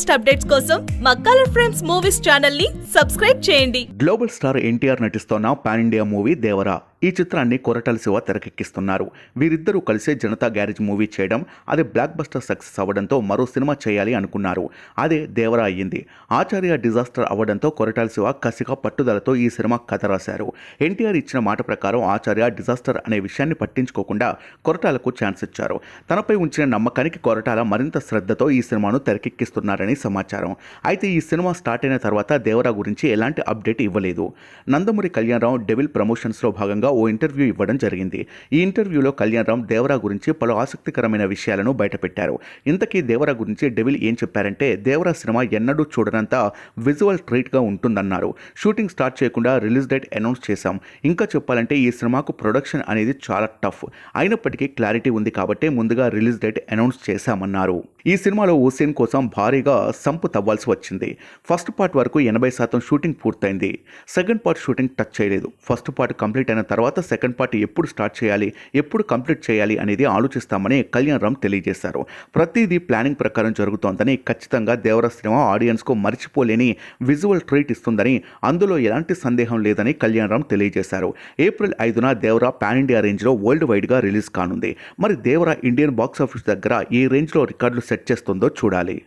Latest updates కోసం మా colour frames movies ఛానల్ని సబ్స్క్రైబ్ చేయండి. గ్లోబల్ స్టార్ ఎన్టీఆర్ నటిస్తోన్న పాన్ ఇండియా మూవీ దేవరా. ఈ చిత్రాన్ని కొరటల శివ తెరకెక్కిస్తున్నారు. వీరిద్దరూ కలిసే జనతా గ్యారేజ్ మూవీ చేయడం అది బ్లాక్ బస్టర్ సక్సెస్ అవ్వడంతో మరో సినిమా చేయాలి అనుకున్నారు. అదే దేవరా అయ్యింది. ఆచార్య డిజాస్టర్ అవ్వడంతో కొరటాల శివ కసిగా పట్టుదలతో ఈ సినిమా కథ రాశారు. ఎన్టీఆర్ ఇచ్చిన మాట ప్రకారం ఆచార్య డిజాస్టర్ అనే విషయాన్ని పట్టించుకోకుండా కొరటాలకు ఛాన్స్ ఇచ్చారు. తనపై ఉంచిన నమ్మకానికి కొరటాల మరింత శ్రద్ధతో ఈ సినిమాను తెరకెక్కిస్తున్నారని సమాచారం. అయితే ఈ సినిమా స్టార్ట్ అయిన తర్వాత దేవరా గురించి ఎలాంటి అప్డేట్ ఇవ్వలేదు. నందమూరి కళ్యాణరావు డెవిల్ ప్రమోషన్స్లో భాగంగా ఓ ఇంటర్వ్యూ ఇవ్వడం జరిగింది. ఈ ఇంటర్వ్యూలో కళ్యాణ్ రామ్ దేవరా గురించి పలు ఆసక్తికరమైన విషయాలను బయటపెట్టారు. ఇంతకీ దేవరా గురించి డెవిల్ ఏం చెప్పారంటే దేవరా సినిమా ఎన్నడూ చూడనంత విజువల్ ట్రీట్గా ఉంటుందన్నారు. షూటింగ్ స్టార్ట్ చేయకుండా రిలీజ్ డేట్ అనౌన్స్ చేశాం. ఇంకా చెప్పాలంటే ఈ సినిమాకు ప్రొడక్షన్ అనేది చాలా టఫ్. అయినప్పటికీ క్లారిటీ ఉంది కాబట్టి ముందుగా రిలీజ్ డేట్ అనౌన్స్ చేశామన్నారు. ఈ సినిమాలో ఓ సీన్ కోసం భారీగా సంపు తవ్వాల్సి వచ్చింది. ఫస్ట్ పార్ట్ వరకు ఎనభై శాతం షూటింగ్ పూర్తయింది. సెకండ్ పార్ట్ షూటింగ్ టచ్ చేయలేదు. ఫస్ట్ పార్ట్ కంప్లీట్ అయిన తర్వాత తర్వాత సెకండ్ పార్ట్ ఎప్పుడు స్టార్ట్ చేయాలి ఎప్పుడు కంప్లీట్ చేయాలి అనేది ఆలోచిస్తామని కళ్యాణ్ రామ్ తెలియజేశారు. ప్రతిదీ ప్లానింగ్ ప్రకారం జరుగుతోందని ఖచ్చితంగా దేవర సినిమా ఆడియన్స్కు మర్చిపోలేని విజువల్ ట్రీట్ ఇస్తుందని అందులో ఎలాంటి సందేహం లేదని కళ్యాణ్ రామ్ తెలియజేశారు. ఏప్రిల్ ఐదున దేవరా పాన్ ఇండియా రేంజ్లో వరల్డ్ వైడ్గా రిలీజ్ కానుంది. మరి దేవరా ఇండియన్ బాక్స్ ఆఫీస్ దగ్గర ఏ రేంజ్లో రికార్డులు సెట్ చేస్తుందో చూడాలి.